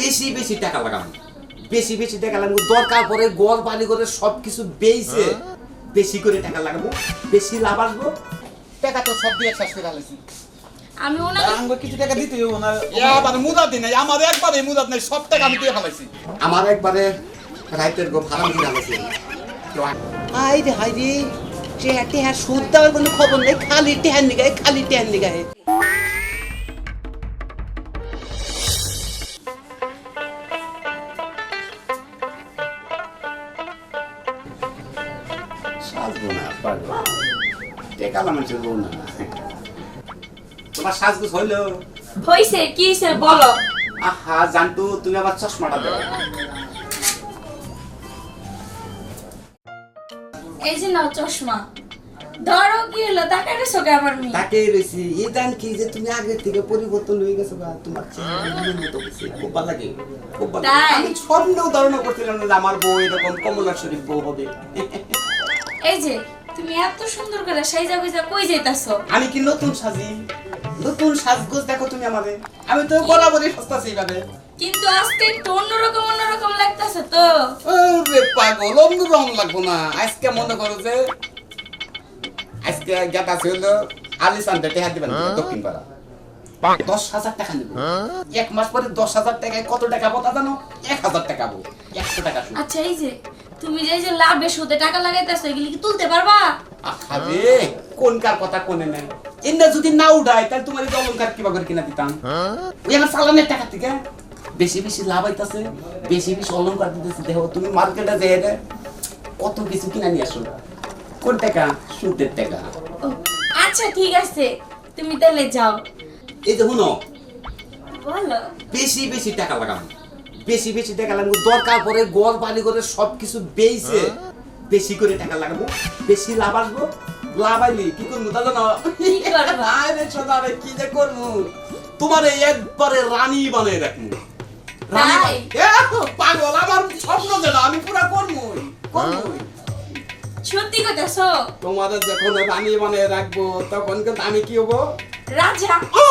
বেশি বেশি টাকা লাগাবো। বেশি বেশি টাকা লাগাবো দরকার পরে গড় পানি করে সব কিছু বেইছে। বেশি করে টাকা লাগাবো বেশি লাভ আসব। টাকা তো সব দিয়ে শেষ করে ফেলেছি আমি ওনাকে আমাকে কিছু টাকা দিতে হবে ওনার এবার মুদাত দিই নাই আমার একবারে মুদাত নাই সব টাকা আমি দিয়ে ফেলাইছি। আমার একবারে রাইতের গো ভাড়া দিয়ে গেছে হাই রে হাই রে। টেহা টেহা সুদ দেওয়ার কোনো খবর নেই খালি টেহার নিগায় খালি টেহার নিগায় পারব টাকা মানুষের বউ না? তোমার সাজগুজ হইল। হইছে কি হইছে বলো। আহা জানতু তুমি আমার চশমাটা দাও এই যে নাও চশমা। ধরো কি হলো তাকে রেছো কে আমার মেয়ে? কি যে তুমি আগে থেকে পরিবর্তন হয়ে গেছো বা তোমার চেহারা মতো। খুব ভালো লাগে। খুব ভালো আমি স্বপ্নেও ধারণা করছিলাম না আমার বউ এরকম কমলা শরীফ বউ হবে। এই যে তুমি এত সুন্দর করে সাইজা গুইজা কই যাইতাছো? আমি কি নতুন সাজি? নতুন সাজগোজ দেখো তুমি আমাদের আমি তো বরাবরই সস্তা সেইভাবে। কিন্তু আজকে একটু অন্যরকম অন্যরকম লাগতাছে তো। ওরে পাগল অন্য রং লাগবো না। আজকে মনে করো যে আজকে গেটা ছিল আলিসানটা টেহা দিবেন দক্ষিণ পাড়া। দশ হাজার টাকা নেব। এক মাস পরে দশ হাজার টাকায় কত টাকা বোতা জানো? এক হাজার টাকা বো একশো টাকা আচ্ছা এই যে তুমি যে যে লাভে সুদে টাকা লাগাইতাছো এগুলি কি তুলতে পারবা? আরে কোন কার কথা কোনে নেই? এন্দা যদি না উঠায় তাহলে তোমার এই অলঙ্কার কিবা করে কিনা দিতাম। ওই আমার চালানের টাকা থেকে। বেশি বেশি লাভ হইতাছে বেশি বেশি অলংকার দিতেছে। দেখো তুমি মার্কেটে যেয়ে দে কত কিছু কিনা নিয়ে আসো। কোন টাকা? সুদের টাকা। আচ্ছা ঠিক আছে। তুমি তাহলে যাও। এই যে শুনো বলো। বেশি বেশি টাকা লাগাবো। বেশি বেশি টাকা লাগাবো দরকার পরে গড় বাড়ি করে সব কিছু বেইছে। বেশি করে টাকা লাগাবো বেশি লাভ আসব লাভ আইলি কি করব তা জানো কি করবা? আরে কি যে করব? তোমার এই একবারে রানী বানাই রাখব। রানী পাগল আমার স্বপ্ন যেটা আমি পুরা করবোই সত্যি কইতাছো? তোমার যখন রানী বানিয়ে রাখব তখন কিন্তু আমি কি হব? রাজা ও!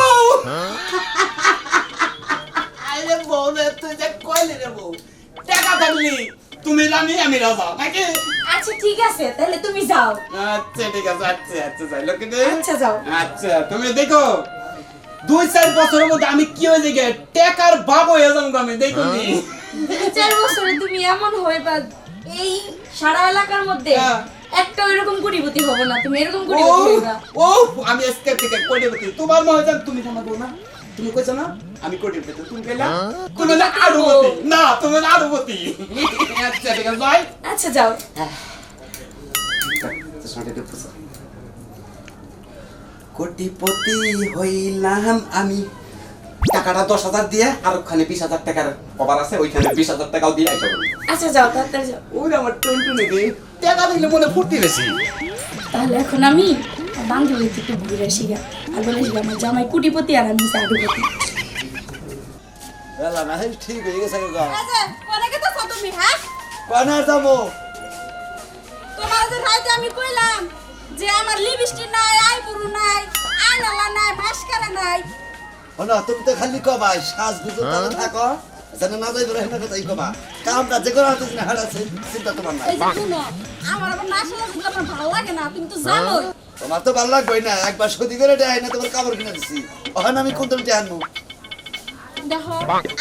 আরে বউ রে তুই যে কইলি রে বউ তুমি রানী আমি রাজা নাকি আচ্ছা ঠিক আছে তাহলে তুমি যাও। আচ্ছা ঠিক আছে আচ্ছা আচ্ছা যাই লোকে আচ্ছা যাও। আচ্ছা তুমি দেখো দুই চার বছরের মধ্যে আমি কি হয়ে যাই টাকার বাপ হয়ে যাব আমি দেখো নি। দুই চার বছরে তুমি এমন হইবা এই সারা এলাকার মধ্যে হ্যাঁ। একটা এরকম কোটিপতি হব না তুমি এরকম কোটিপতি হইবা। ও আমি আজকে থেকে কোটিপতি। তোমার মনে হয় তুমি জানা বউ না। তুমি কইছো না? আমি কোটিপতি তুমি কইলা তুমি না আরবতি। না তুমি না আরবতি। আচ্ছা ঠিক আছে যাই আচ্ছা যাও। কোটিপতি হইলাম আমি। টাকাটা দশ হাজার দিয়ে আর ওখানে বিশ হাজার টাকার কভার আছে ওইখানে বিশ হাজার টাকাও দিয়ে আচ্ছা যাও তাড়াতাড়ি যাও। ওই আমার টুনটুনি রে টাকা দিলে মনে ফুর্তি বেশি। তাহলে এখন আমি বান্ধবী থেকে ঘুরে আসি গা। আর বলে আমার জামাই কোটিপতি আর আমি আডুপতি বেলা না ঠিক গেছে গো অনেকে তো তুমি কনার যাব তোমার যে রাইতে আমি কইলাম যে আমার না, তুমি তো খালি কবা শ্বাস গুজো তাহলে থাকো জানো না কবা কামটা যে করা হচ্ছে না হারাছে চিন্তা তুমি তোমার তো ভালো লাগবে না। একবার সত্যি করে দেয় না তোমার কাপড় কিনে দিছি। ওখানে আমি কোন তুমি আনব দেখো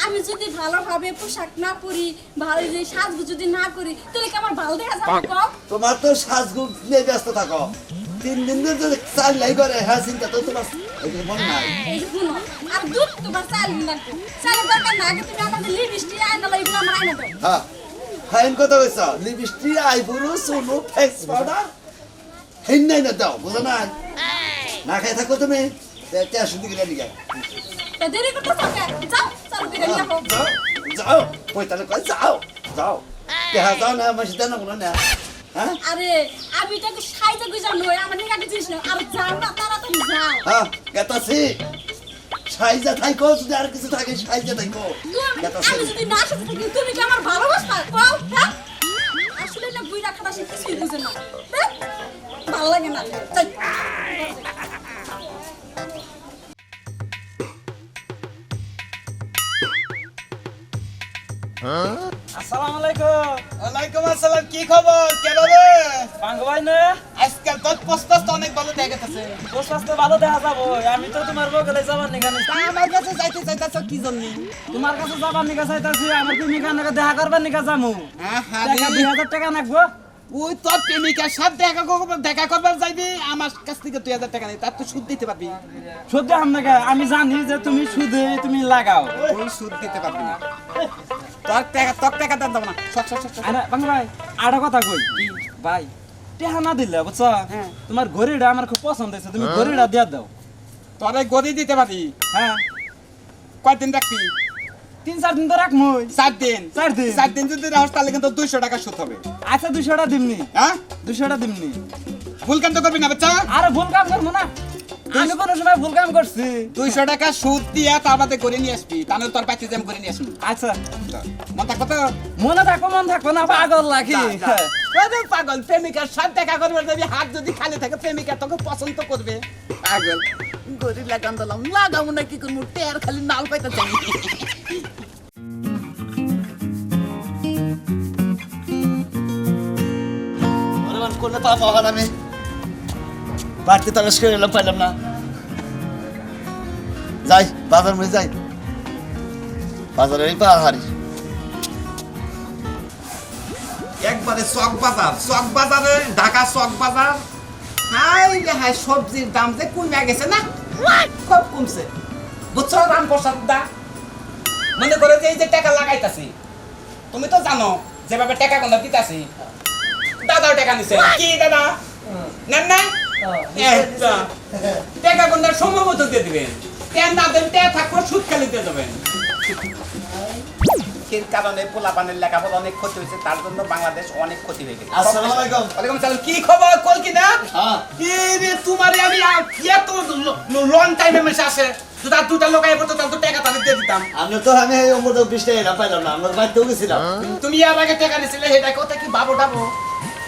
আমি যদি ভালোভাবে পোশাক না পরি ভালো যে সাজগু যদি না করি তাহলে কি আমার ভালো দেখা যাবে তোমার তো সাজগুজ নিয়ে ব্যস্ত থাকো। তিন দিন ধরে চাল লাই করে হ্যাঁ চিন্তা তো তোমার মনে নাই। আর দুধ তোমার চাল লাগবে দরকার না আগে তুমি আমাদের লিপস্টিক এগুলো আমার দাও। হ্যাঁ ফাইন কথা কইছ লিপস্টিক আইবুরু সোনু ফেস পাউডার হেন নাই না দাও বুঝো না না খাই থাকো তুমি শুনতে গেলে নিয়ে তা দেরি করতে যাও চালু করে নিয়ে যাও যাও পয়তালে কই যাও যাও যাও না মাসি দেন না না আরে আমি তাকে সাইজা গুজা নই আমার নিয়ে আগে জিনিস আর যাও না তাড়াতাড়ি যাও হ্যাঁ কেতাছি সাইজা থাইকো যদি আর কিছু থাকে সাইজা কেতাছি আমি যদি না সাথে থাকি তুমি কি আমার ভালোবাসা কও হ্যাঁ আসলে না বুইরা খাটা সে কিছুই বুঝে না? ভালো লাগে না। আসসালামু আলাইকুম। ওয়ালাইকুম আসসালাম কি খবর? কেন রে ভাই না। আজকাল তোর পোস্টাস তো অনেক ভালো দেখা গেছে। পোস্ট আসতে ভালো দেখা যাব। আমি তো তোমার বগলে যাবার নিকানে আমার কাছে যাইতে চাইতাছ কি জন্য? তোমার কাছে যাবার নিকা চাইতাছি আমার প্রেমিকা নাকি দেখা করবার নিকা যামু? দুই হাজার টাকা নাকবো। ওই তোর প্রেমিকার সাথে দেখা করবার দেখা করবার যাইবি আমার কাছ থেকে দুই হাজার টাকা নেই তার তো সুদ দিতে পারবি। সত্যি আপনাকে আমি জানি যে তুমি সুদে তুমি লাগাও। ওই সুদ দিতে পারবি না। তোর টাকা তোর টাকা দাম দেবো না। সব সব সব ভাই আরেকটা কথা কই? ভাই টেহা না দিলে বুঝছ? তোমার ঘড়িটা আমার খুব পছন্দ হয়েছে তুমি ঘড়িটা দিয়ে দাও। তোরে গদি দিতে পারি। হ্যাঁ। কয়দিন রাখবি? তিন চার দিন তো রাখমই চার দিন। চার দিন। চার দিন যদি রাখস তাহলে কিন্তু দুইশো টাকা সুদ হবে। আচ্ছা দুশোটা দিমনি। হ্যাঁ? দুশোটা দিমনি। ভুল কাম তো করবি না বাচ্চা। আরে ভুল কাম করব না। আমি কোনো সময় ভুল কাম করছি। দুইশো টাকা সুদ দিয়া তার বাদে করে নিয়ে আসবি। তাহলে তোর পাইতে যেমন করে নিয়ে আসবি। আচ্ছা। মন থাকব তো? মনে থাকব মন থাকব না পাগল লাগি পাগল প্রেমিকার সাথে দেখা করবে যাবি হাত যদি খালি থাকে প্রেমিকা তোকে পছন্দ করবে। পাগল। গরি লাগাম দিলাম লাগাবো না কি করব টের খালি নাল পাইতে চাই। করলে পা পাওয়া আমি বাড়তে তালাশ করে এলাম, পাইলাম না। যাই, বাজার মধ্যে যাই। বাজারে এই পা হারি। একবারে চক বাজার, চক বাজারে, ঢাকা চক বাজার। হাই হাই, সবজির দাম যে কমে গেছে না? খুব কমছে। বুঝছ রামপ্রসাদ দা? মনে করে যে এই যে টাকা লাগাইতাছি। তুমি তো জানো, যেভাবে টাকা কোনটা দিতাছি দাদাও টাকা নিছে। কি দাদা? নেন না এই টাকা কোনটা সময় মতো দিয়ে দিবেন। তেন না দেন তে থাকব সুদ খালি দিয়ে দেবেন। এর কারণে পোলাপানের লেখাপড়া অনেক ক্ষতি হয়েছে তার জন্য বাংলাদেশ অনেক ক্ষতি হয়ে গেছে। আসসালামু সালাম কি খবর? কল কি না হ্যাঁ। রে তোমারে আমি এত লং টাইমে মেসে আসে। দুটা দুটা লোক আইবো তো তো টাকা তাহলে দিয়ে দিতাম। আমি তো আমি অমর বৃষ্টি এলাম পাইলাম না। আমার বাড়িতেও গেছিলাম। তুমি আর আগে টাকা নিছিলে সেটা কথা কি বাবু টাবো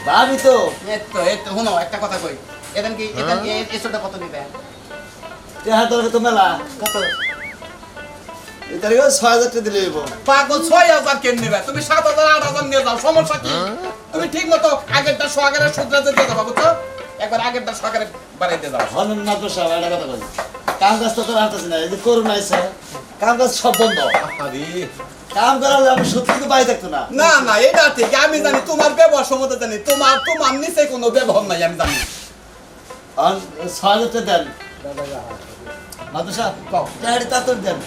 ভাবি তো এই তো এই তো শুনো একটা কথা কই। এদান কি এদান কি এসোটা কত নিবে? তেহার দরকার তো মেলা। কত? ছয় হাজার টাকা দিলে পাগল ছয় হাজার কেন নেবে? তুমি সাত হাজার আট হাজার নিয়ে যাও সমস্যা কি? তুমি ঠিক মতো আগেরটা সোয়াগারের সুদ্রা যেতে যাব বুঝছ? একবার আগেরটা সোয়াগারে বাড়াইতে যাও। হলেন না তো সব একটা কথা বলি কাম কাজ তো তোর হাঁটতেছি না এই যে করোনা কাম কাজ সব বন্ধ। কাম করালে আমি সত্যি তো বাড়ি থাকতো না। না না এটা ঠিক। আমি জানি তোমার ব্যবহার সম্মত জানি। তোমার তোমার নিচে কোনো ব্যবহার নাই আমি জানি। আর ছয় হাজার দেন। মাদু সাহেব কও। টাকা তাড়াতাড়ি দেন।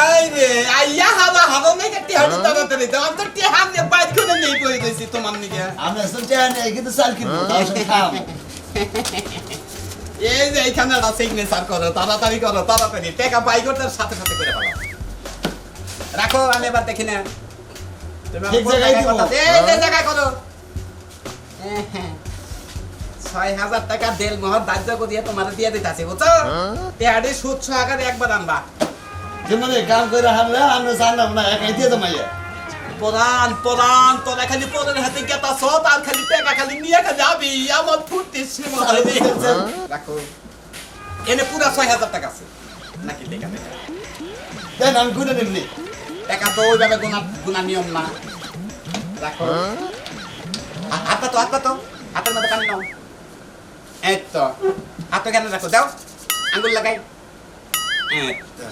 আই রে আইয়া হালা হালা নাই কে টিহাড়ি তাড়াতাড়ি দাও আমি তো টিহাড় নিয়ে বাইর করে নেই করে দিয়েছি তোমার নিকে। আমি আসলে নেই কিন্তু চাল কিনবো খাম এই যে এইখানে একটা সিগনেচার করো তাড়াতাড়ি করো তাড়াতাড়ি। টাকা বাই করতে সাথে সাথে করে ফেলো। রাখো আমি এবার দেখি না। ঠিক জায়গায় দিব। এই যে জায়গায় করো। ছয় হাজার টাকা দেল মহর দাহ্য করিয়ে তোমার দিয়ে দিতেছি বুঝছ? টেহাড়ি সুদ সহকারে একবার আনবা। যে মানে কাম করে হারলে আমরা জানলাম না একাই দিয়ে দেমাইয়া পরান পরান তোরা খালি পরের হাতে গেতা সত আর খালি টাকা খালি নিয়ে খালি যাবি আমার ফুটতে সীমা হয়নি রাখো। এনে পুরা ছয় হাজার টাকা আছে। নাকি টাকা টাকা দেন আমি গুনে নিমনি টাকা তো ওইভাবে গুনা গুনা নিয়ম না। রাখো। হা- হাত পাতো হাত পাতো। হাতের মধ্যে পানি নাও। এই তো। হাত কেন রাখো। দাও। আঙ্গুল লাগাই। এই তো।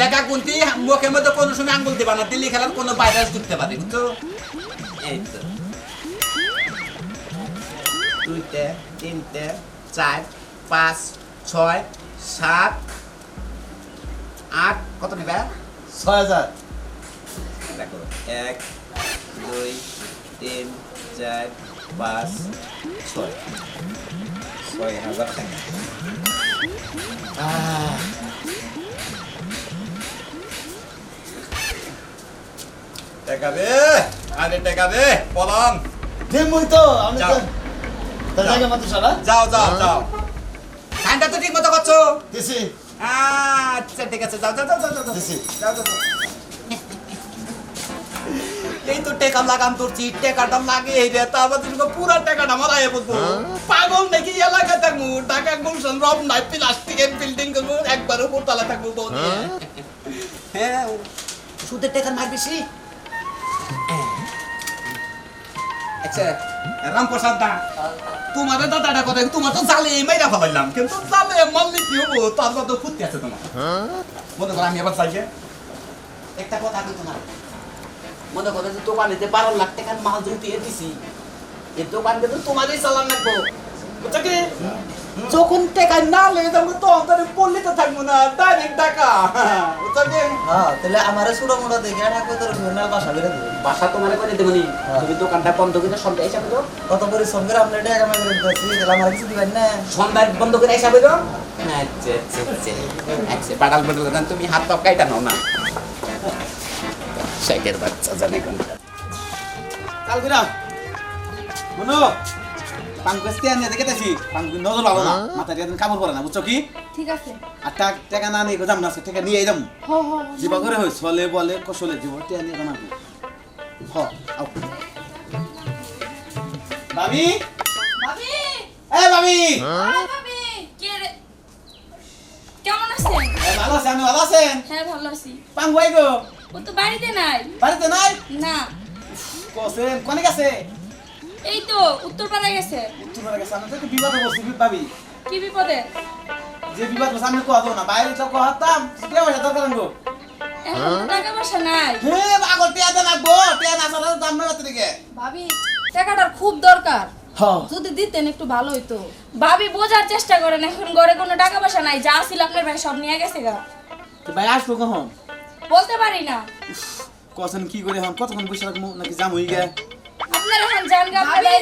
টাকা গুনতি মুখের মধ্যে কোনো সময় আঙ্গুল দিবা না দিল্লি খেলার কোনো ভাইরাস ঢুকতে পারে বুঝছ? এই তো। দুইটে তিনটে চার পাঁচ ছয় সাত আট কত নেবে? ছয় হাজার। দেখো এক দুই তিন চার পাঁচ ছয়। ছয় হাজার টাকা। টাকা দে আরে টাকা দে পলাম দিমুই তো আমি তো যাও। তার জায়গা মাত্র সারা? যাও যাও যাও। টাইমটা তো ঠিক মতো করছ। দিছি। আচ্ছা ঠিক আছে যাও যাও যাও যাও দিছি। যাও যাও। এই তো টাকা লাগাম করছি টাকাটা লাগে এই রে তারপর তুমি পুরা টাকাটা মারাই বলব। পাগল নাকি এলাকা থাকব টাকা গুলশন রব নাই প্লাস্টিকের বিল্ডিং করব একবার উপর তলা থাকব বউ হ্যাঁ। সুদের টাকার মার বেশি আচ্ছা রামপ্রসাদ দা তোমার দাদাটা কথা তোমার তো জালে মাইরা ফেলাইলাম, কিন্তু জালে মারলে কি হব? তার কত ফুটতে আছে তোমার। মনে করো আমি আবার চাইছে একটা কথা কিন্তু না মনে করো যে দোকানেতে বারো লাখ টাকার মাল যদি দিয়ে দিছি এই দোকান কিন্তু তোমারই চালান লাগবো। বুঝছ যখন টাকা না লেগে যাব, তখন তাহলে পড়লে তো থাকব না ডাইরেক্ট টাকা। বুঝছ হ্যাঁ তাহলে আমারে ছোট মোটা দেখে ঠাকুর তোর ঘুরনার বাসা বেড়ে দেবে। বাসা তোমার করে দেবো নি তুমি দোকানটা বন্ধ করে সন্ধ্যা হিসাবে দাও কত পরিশ্রম করে আপনার টাকা মাইরে দিতেছি তাহলে আমার কিছু দিবেন না? সন্ধ্যা বন্ধ করে হিসাবে দাও আচ্ছা আচ্ছা আচ্ছা আচ্ছা পাটাল পাটাল দেন তুমি হাত পাপ কাইটা নাও না। শেখের বাচ্চা জানে কোনটা। কাল মনো পাঙ্কুস তে আনিয়ে দেখে তাছি পাঙ্কু নজর লাগাবো না। মাথা দিয়ে কামড় পড়ে না বুঝছ কি? ঠিক আছে। আর টাক টাকা না নিয়ে যাম না টাকা নিয়ে যাম। জিবা করে হই চলে বলে কসলে জীব হ আও। বাবি ভাবি এ বাবি আরে ভাবি কে রে? কেমন আছেন? ভালো আছেন ভালো আছেন? হ্যাঁ ভালো আছি। পাঙ্কু আই ও তো বাড়িতে নাই। বাড়িতে নাই? না। কসেন কোনে গেছে? এই তো উত্তরপাড়ায় গেছে। কাছে আমি তো বিবাদ ভাবি কি বিপদে? যে বিবাদ বলছি আমি কথা না বাইরে তো কে দরকার টাকা পয়সা নাই। হে টিয়া আগবো টিয়া না চলে দাম না ভাবি টাকাটার খুব দরকার। যদি দিতেন একটু ভালো হইতো। ভাবি বোঝার চেষ্টা করেন এখন ঘরে কোনো টাকা পয়সা নাই যা ছিল আপনার ভাই সব নিয়ে গেছে গা। ভাই আসব কখন? বলতে পারি না। কখন কি করে হন কতক্ষণ বসে রাখব নাকি জাম হয়ে গে? আপনার এখন জান গা ভাবি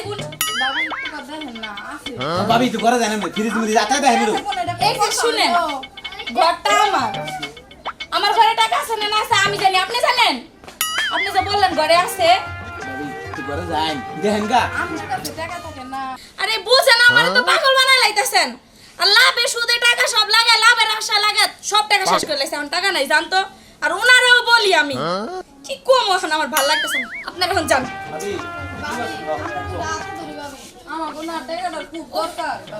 ভাবি একটু কথা দেখেন না আছে ভাবি তো করে জানেন ফ্রিজ মিলি যাতে দেয় এই যে শুনেন ঘরটা আমার। আমার ঘরে টাকা আছে না না আছে আমি জানি আপনি জানেন? আপনি যে বললেন ঘরে আছে। তো যাই দেখেন গা। আপনার কাছে টাকা থাকে না। আরে বুঝেন আমার তো পাগল বানাই লাইতেছেন আর লাভে সুদে টাকা সব লাগে লাভের আশা লাগে সব টাকা শেষ করে লাইছে এখন টাকা নাই জানতো? আর ওনারাও বলি আমি। কি কম এখন? আমার ভালো লাগতেছে না। আপনারা এখন যান।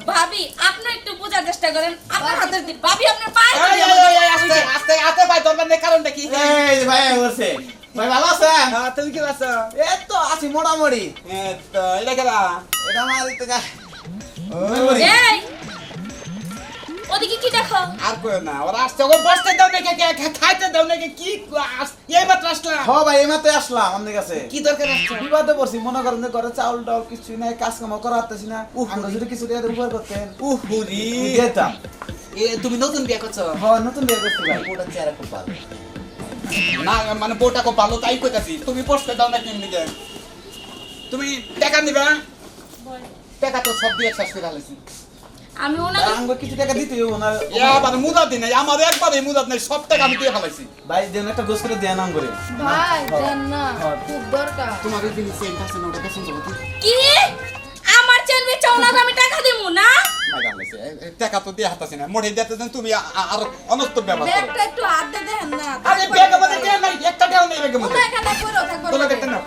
ভাবি আপনি একটু বোঝার চেষ্টা করেন। আপনার হাতের দিন ভাবি আপনার পায়ে এই, এই। এই, এই, আস্তে আস্তে আস্তে ভাই দরকার নেই কারণটা কি? এই ভাই বলছে ভাই ভালো আছেন? হ্যাঁ, তুমি কি আছো? এই তো আছি মোটামুটি। হ্যাঁ, তো এটা কেলা এটা আমার তো এই ওদিকে কি দেখো? আর কই না ওরা আসছে ওকে বসতে দাও নাকি কে- কে- খাইতে দাও নাকি কি এই মাত্র আসলাম। হ ভাই এই মাত্র আসলাম আমাদের কাছে। কি দরকার আসছে বিবাদে পড়ছি মনে করেন যে ঘরে চাউল ডাউল কিছু নাই কাজ কাম করা হাতেছি না। আমরা যদি কিছু দিয়ে উপর করতেন। উহুরি যেতাম। এ তুমি নতুন বিয়ে করছ? হ নতুন বিয়ে করছি ভাই। ওটা চেহারা খুব ভালো। না মানে বউটা খুব ভালো তাই কইতাছি তুমি বসতে দাও নাকি এমনিকে তুমি টাকা নিবা? টাকা তো সব দিয়ে শেষ করে ফেলেছি। আমি ওনাকে আমাকে কিছু টাকা দিতে হবে ওনার মুদাত দিন নাই। আমার একবারে মুদাত নাই সব টাকা আমি দিয়ে ফেলাইছি। ভাই দেন একটা গোস করে দেন নাম ভাই দেন না খুব দরকার। তোমার ওই দিন সেন্ট আছে না ওটা পেছন যাব কি? আমার চেন আমি টাকা দেবো না? টাকা তো দিয়ে হাতাছি না। মোড়ে দিতে দেন তুমি আরও অনর্থ ব্যবহার করো। একটু হাত দিয়ে দেখেন না আরে ব্যাগের মধ্যে দিয়ে নাই একটা নেই ব্যাগের মধ্যে। এখানে তোলা দেখতে নাও।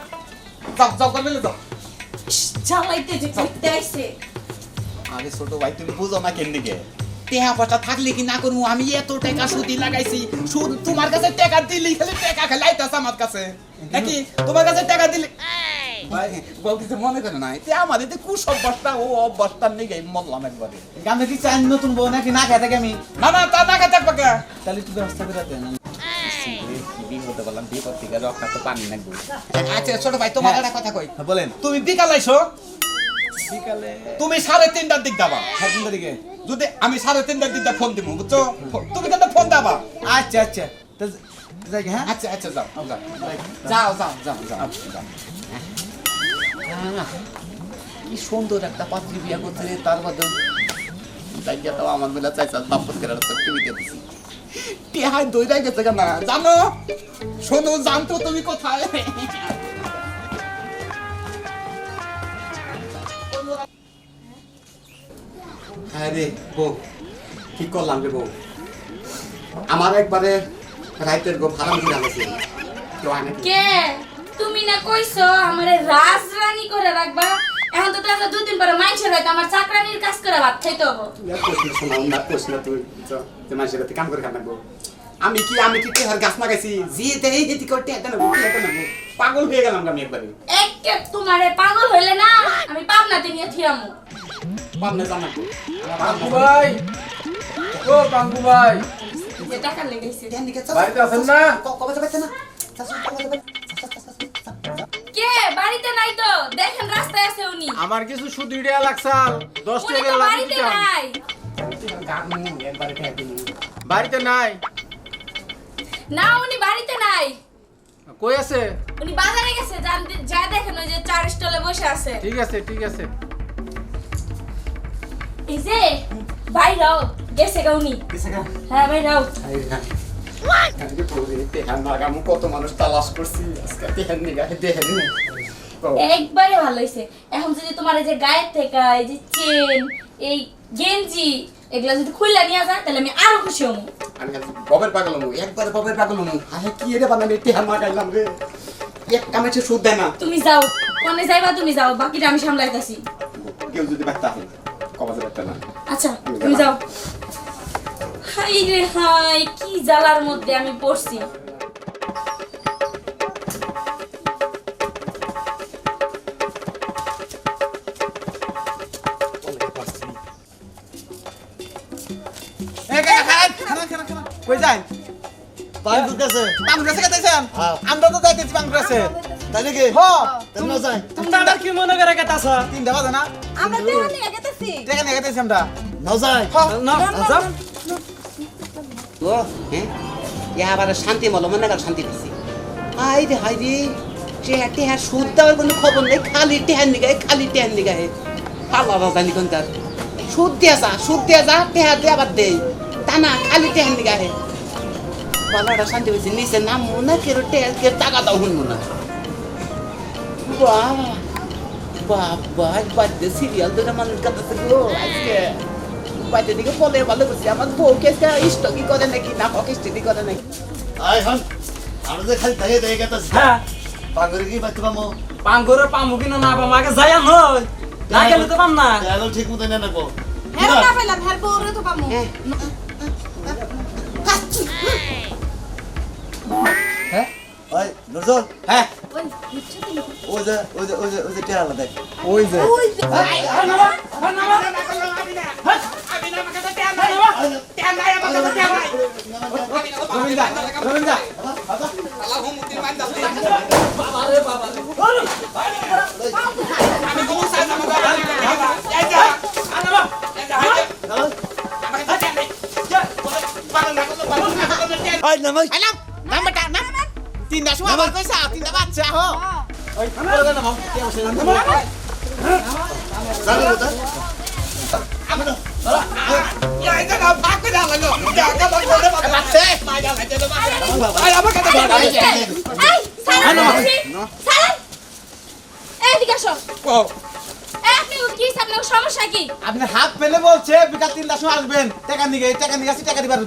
যাও যাও করবে যাও। জ্বালাইতে যে করতে আইছে। আরে ছোট ভাই তুমি বুঝো না কেন দিকে টেহা পয়সা থাকলে কি না করব? আমি এত টাকা সুদি লাগাইছি। সুদ তোমার কাছে টাকা দিলি খালি টাকা খালি আইতাছে আমার কাছে। নাকি? তোমার কাছে টাকা দিলি ভাই বউ কিছু মনে করে নাই। তে আমার এতে কুস ও অভ্যাসটা নেই গাই মরলাম একবারে। গামে কি চাই নতুন বউ নাকি না থাকে আমি? না তা তাহলে একটু ব্যবস্থা করে দেন। আচ্ছা ছোট ভাই তোমার একটা কথা কই। হ্যাঁ, বলেন। তুমি বিকাল আইসো। বিকালে তুমি সাড়ে তিনটার দিক দাবা সাত দিন তারিখে যদি আমি সাড়ে তিনটার দিকটা ফোন দিব বুঝছ? তুমি কিন্তু ফোন দাবা। আচ্ছা আচ্ছা। হ্যাঁ? আচ্ছা আচ্ছা যাও যাও যাও। যাও যাও যাও যাও। কি সুন্দর একটা পাত্রী বিয়া করছে তার মধ্যে আমার চাইছে করে গেছে কেন? জানো? শোনো জানতো তুমি কোথায়? হ্যাঁ রে বউ ঠিক করলাম রে বউ? আমার একবারে রাইতের গো ভাড়া দিয়ে গেছে। কি? কে? তুমি না কইছো আমারে রাজরানী করে রাখবা? এখন তো দেখা দুদিন পরে মাইনছের হয়তো আমার চাকরানির কাজ করে ভাত খাইতে হব। কোশ না না কোশ না তুই মানুষের কাম করে খান আমি কি আমি কি টেহার গাছ লাগাইছি? যে দেই হেতি করে টেহার দেন টেহার দেন পাগল হয়ে গেলাম আমি একবারে। একে তোমারে পাগল হইলে না আমি পাবনাতে নিয়ে থিয়ামু পাবনা জানা পাঙ্কু ভাই! ও পাঙ্কু ভাই! যে টাকা লেগেছে বাড়িতে আছেন না? কবে যাবে না কে? বাড়িতে নাই তো। দেখেন রাস্তায় আছে উনি। আমার কিছু সুদি দেয়া লাগছাল দশ উনি টাকা বাড়িতে নাই। একবারে টেহার দিন বাড়িতে নাই। না উনি বাড়িতে নাই। কই আছে? উনি বাজারে গেছে যান যা দেখেন ওই যে চার স্টলে বসে আছে। ঠিক আছে ঠিক আছে। এই যে বাইরাও গেছে গা উনি। হ্যাঁ নাগামু কত মানুষ তালাশ করছি আজকে নিগা একবারে ভালো হয়েছে এখন যদি তোমার এই যে গায়ের থেকে এই যে চেন এই গেঞ্জি এগুলা যদি খুললা নিয়ে যায় তাহলে আমি আরও খুশি হব আমি ববের পাগল হব একবারে ববের পাগল হব আরে কি রে বানালে হামা মাগাইলাম রে। এক কামেছে সুদ দেয় না। তুমি যাও কোনে যাইবা তুমি যাও বাকিটা আমি সামলাইতাছি। কেউ যদি ব্যক্তা হয় কবাজে পারতে না। আচ্ছা তুমি যাও। হাই রে হাই কি জ্বালার মধ্যে আমি পড়ছি। কাছে গেতেছেন হ্যাঁ। আমরা তো যাইতেছি পাঙ্কুর কাছে তাই নাকি? হ। তাই না যায় তোমরা আবার কি মনে করে গেতাছ তিনটা বাজে না? আমরা দেওয়া নিয়ে গেতেছি টেকা নিয়ে গেতেছি আমরা? না যায় না যাও। ও হ্যাঁ? ইয়া আবার শান্তি মলো মনে কর শান্তি দিছি। আই রে হাই রে। টেহা টেহা সুদ দেওয়ার কোনো খবর নেই। খালি টেহার নিগায় খালি টেহার নিগায়। পাল্লা সুদ দিয়া যা সুদ দিয়া যা টেহা দিয়ে আবার দেই তা না খালি টেহার নিগায়। মনে কেউ টেহার কেউ টাকা দাও শুনব না। বাহ বাবা বাড়িতে সিরিয়াল ধরে মানুষ কাটাচ্ছে গো আজকে। বাড়িতে দিকে বলে ভালো করছি আমার বউ কেসটা স্টকি করে নাকি না হক স্টেডি করে নাকি? হন আমরা যে খালি তাই তাই গেতাছি হ্যাঁ। পাঙ্কুরে কি বাইতে পামো? পাঙ্গরে পামু কিনা না পামু আগে যাই নয় না গেলে তো পাম না। এখন ঠিক মতো নিয়ে নেব হ্যাঁ না পেলাম হ্যাঁ বউরে তো পামু। ওই নজর হ্যাঁ ওই যে ওই যে ওই যে ওই যে টেহালা দেখ ওই যে রবীন্দ্র রবীন্দ্র আয় নামাই আইলাম নাম্বারটা না তিনটা সময় আবার কইছা তিনটা বাচ্চা হো ওই করে দেন মাম কে বসে জানো কি হাত পেলে বলছে বিকাল তিনটার সময় আসবেন টাকা নিয়ে টাকা নিয়ে আসি টাকা দিবার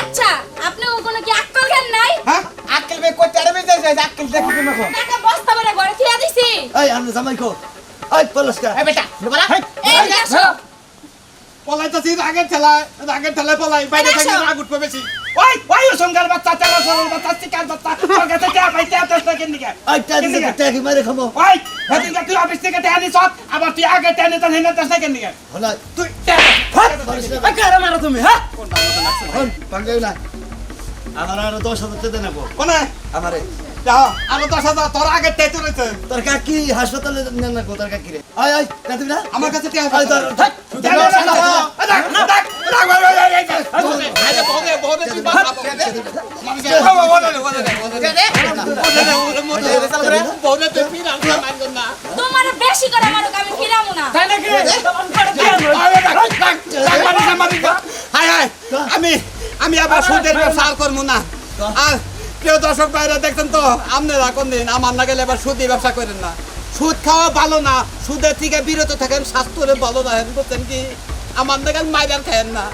আচ্ছা আপনি কোনো কি আক্কল জ্ঞান নাই হ্যাঁ আক্কেল বে কই টাড়ে বেজে যায় আক্কেল দেখি তুমি এখন টাকা বস্তা ভরে ঘরে থিয়া দিছি। এই আমরা জামাই কো আয় পলাশকা। এই বেটা বলা? এইদিকে আসো পলাইতাছি আগের ঠেলায় আগের ঠেলায় পলাই বাইরে এই থেকে। আগুট পে বেশি ওই ওই সঙ্গার বাচ্চা চালা চালার বাচ্চা চিকার বাচ্চা কাছে টিয়া পাই টিয়া তেস থেকে নিকে আয় টা দিছে টা কি মারে খামো? ওই হেদিকে তুই অফিস থেকে টিয়া নিছ আবার তুই আগে টিয়া নিতে হেনে তেস থেকে নিকে হলা তুই টিয়া কারে মারো তুমি হ্যাঁ? হন পাঙ্গাই না। আমার আর দশ হাজার টাকা নেব। কোনে? আমারে। আরও দশ হাজার তোর আগে তোর কাকি হাসপাতালে নেন না তোর কাকি রে আয় আয় না আমার কাছে আয় তোর। তোমার বেশি করে মারো ফিরামু না তাই নাকি। হায়, হায়, আমি আমি আবার সুদের ব্যবসা করব না আর প্রিয় দর্শক ভাইরা, দেখছেন তো? আপনারা কোন দিন আমার না গেলে এবার সুদি ব্যবসা করেন না। সুদ খাওয়া ভালো না, সুদের থেকে বিরত থাকেন, স্বাস্থ্য ভালো না, বুঝছেন কি? আমার না গেলে মাইরার খায়েন না।